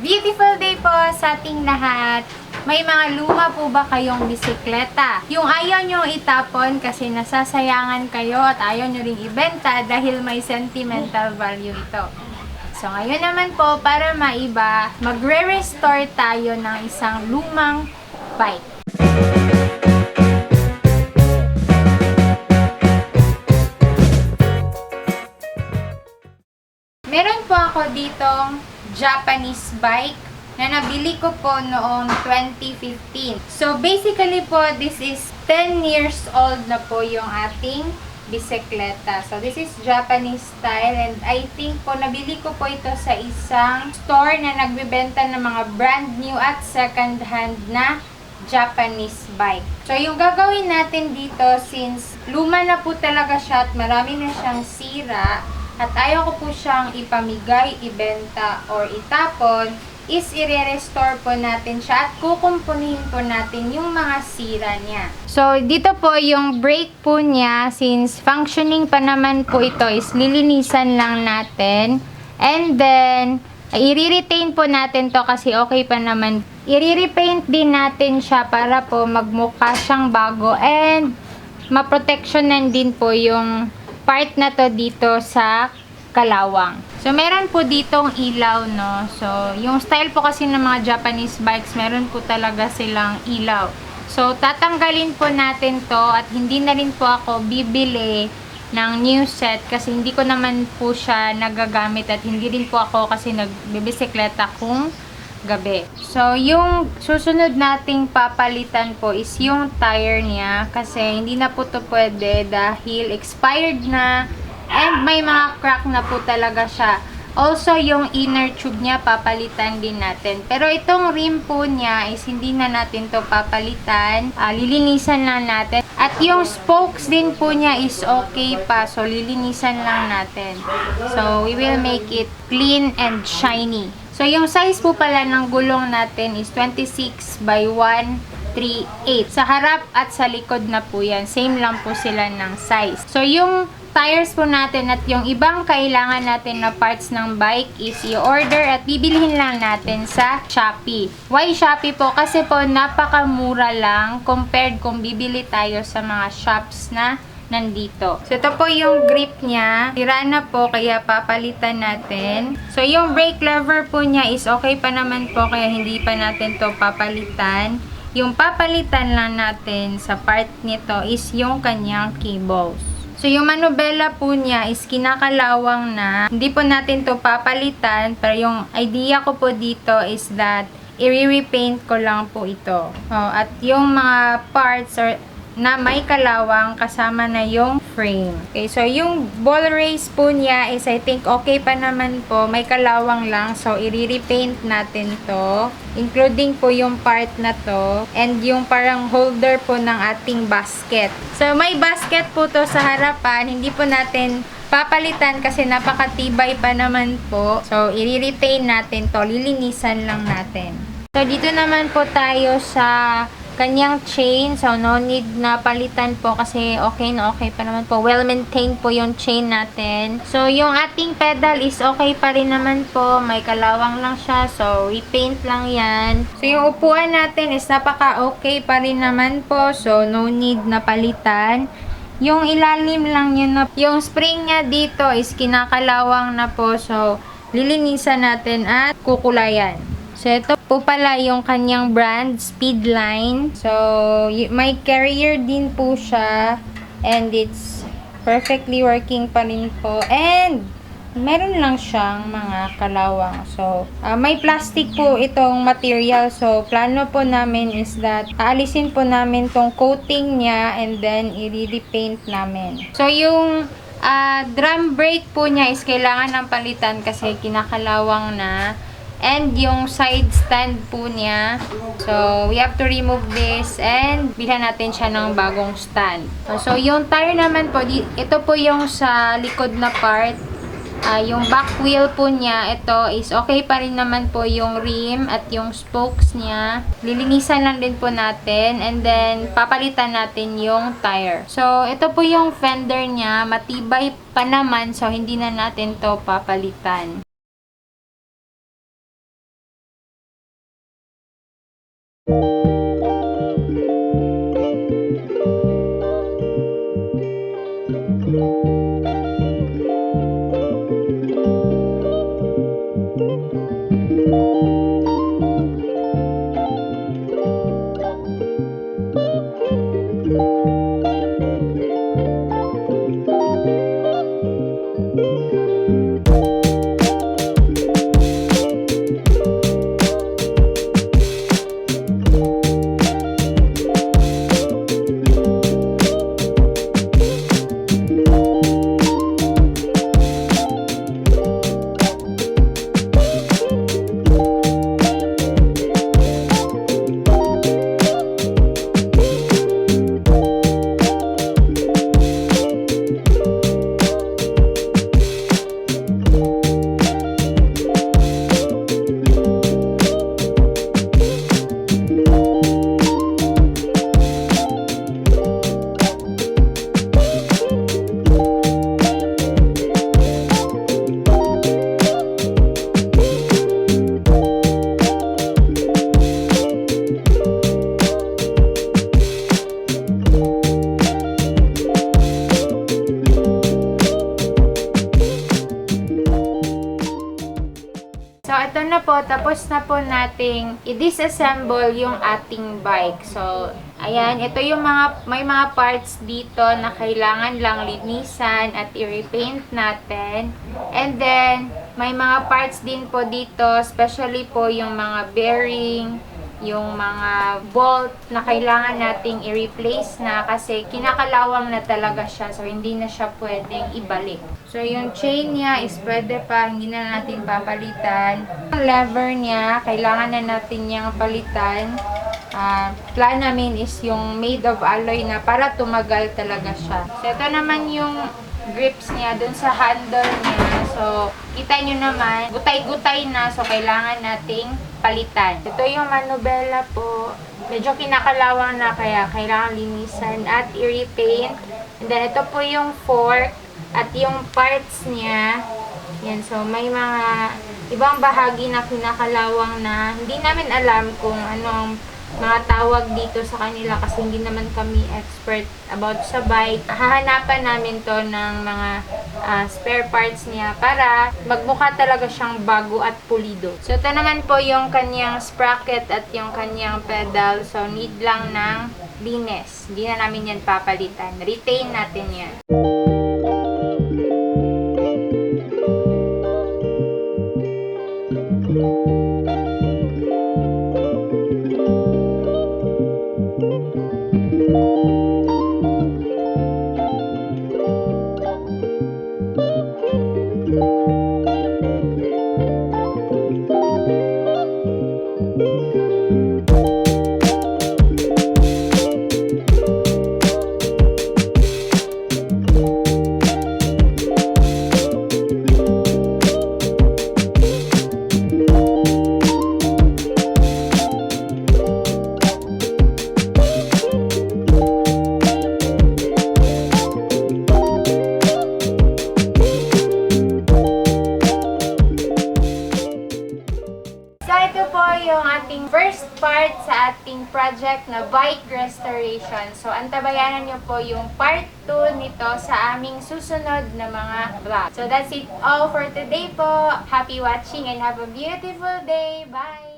Beautiful day po sa ating lahat. May mga luma po ba kayong bisikleta? Yung ayaw nyo itapon kasi nasasayangan kayo at ayaw nyo ring ibenta dahil may sentimental value ito. So ngayon naman po, para maiba, magre-restore tayo ng isang lumang bike. Meron po ako ditong Japanese bike na nabili ko po noong 2015. So basically po, this is 10 years old na po yung ating bisikleta. So this is Japanese style and I think po nabili ko po ito sa isang store na nagbebenta ng mga brand new at second hand na Japanese bike. So, yung gagawin natin dito, since luma na po talaga siya at marami na siyang sira, at ayaw ko po siyang ipamigay, ibenta, or itapon, is i-restore po natin siya at kukumpunihin po natin yung mga sira niya. So, dito po yung brake po niya, since functioning pa naman po ito, is lilinisan lang natin. And then, i-retain po natin to kasi okay pa naman. I-repaint din natin siya para po magmukha siyang bago and maproteksyonan din po yung part na to dito sa kalawang. So, meron po ditong ilaw, no? So, yung style po kasi ng mga Japanese bikes, meron po talaga silang ilaw. So, tatanggalin po natin to at hindi na rin po ako bibili ng new set kasi hindi ko naman po siya nagagamit at hindi rin po ako kasi nagbibisikleta kung gabi. So, yung susunod nating papalitan po is yung tire niya kasi hindi na po to pwede dahil expired na and may mga crack na po talaga siya. Also, yung inner tube niya papalitan din natin. Pero itong rim po niya is hindi na natin to papalitan. Ah, lilinisan lang natin. At yung spokes din po niya is okay pa. So, lilinisan lang natin. So, we will make it clean and shiny. So, yung size po pala ng gulong natin is 26 by 138. Sa harap at sa likod na po yan. Same lang po sila ng size. So, yung tires po natin at yung ibang kailangan natin na parts ng bike is i-order at bibilihin lang natin sa Shopee. Why Shopee po? Kasi po napakamura lang compared kung bibili tayo sa mga shops na nandito. So, ito po yung grip niya. Tira na po, kaya papalitan natin. So, yung brake lever po niya is okay pa naman po, kaya hindi pa natin to papalitan. Yung papalitan lang natin sa part nito is yung kanyang cables. So, yung manubela po niya is kinakalawang na. Hindi po natin to papalitan, pero yung idea ko po dito is that i-repaint ko lang po ito. Oh, at yung mga parts or na may kalawang kasama na yung frame. Okay, so yung ball race po niya is I think okay pa naman po. May kalawang lang. So, i-repaint natin to. Including po yung part na to. And yung parang holder po ng ating basket. So, may basket po to sa harapan. Hindi po natin papalitan kasi napakatibay pa naman po. So, i-retain natin to. Lilinisan lang natin. So, dito naman po tayo sa kanyang chain. So, no need na palitan po kasi okay na okay pa naman po. Well-maintained po yung chain natin. So, yung ating pedal is okay pa rin naman po. May kalawang lang siya. So, repaint lang yan. So, yung upuan natin is napaka-okay pa rin naman po. So, no need na palitan. Yung ilalim lang yun na, yung spring niya dito is kinakalawang na po. So, lilinisan natin at kukulayan. So, ito po pala yung kanyang brand, Speedline. So, may carrier din po siya. And it's perfectly working pa rin po. And, meron lang siyang mga kalawang. So, ah, may plastic po itong material. So, plano po namin is that aalisin po namin tong coating niya and then i-repaint namin. So, yung ah, drum brake po niya is kailangan ng palitan kasi kinakalawang na. And yung side stand po niya. So, we have to remove this and bilhan natin siya ng bagong stand. So, yung tire naman po, ito po yung sa likod na part. Ah, yung back wheel po niya, ito is okay pa rin naman po yung rim at yung spokes niya. Lilinisan lang din po natin and then papalitan natin yung tire. So, ito po yung fender niya, matibay pa naman so hindi na natin to papalitan. So, ito na po. Tapos na po nating i-disassemble yung ating bike. So, ayan. Ito yung mga, may mga parts dito na kailangan lang linisan at i-repaint natin. And then, may mga parts din po dito, especially po yung mga bearing, yung mga bolt na kailangan nating i-replace na kasi kinakalawang na talaga siya. So, hindi na siya pwedeng ibalik. So, yung chain niya is pwede pa, hindi na natin papalitan. Ang lever niya, kailangan na natin niyang palitan. Ah, plan namin is yung made of alloy na para tumagal talaga siya. So, ito naman yung grips niya dun sa handle niya. So, kita nyo naman, gutay-gutay na. So, kailangan nating palitan. Ito yung manubela po. Medyo kinakalawang na kaya kailangan linisan at i-repaint. And then, ito po yung fork at yung parts niya. Yan, so may mga ibang bahagi na kinakalawang na hindi namin alam kung ano ang mga tawag dito sa kanila kasi hindi naman kami expert about sa bike. Hahanapan namin to ng mga ah, spare parts niya para magmukha talaga siyang bago at pulido. So, ito naman po yung kanyang sprocket at yung kanyang pedal. So, need lang ng linis. Hindi na namin yan papalitan. Retain natin yan. So, ito po yung ating first part sa ating project na bike restoration. So, antabayanan nyo po yung part 2 nito sa aming susunod na mga vlog. So, that's it all for today po. Happy watching and have a beautiful day. Bye!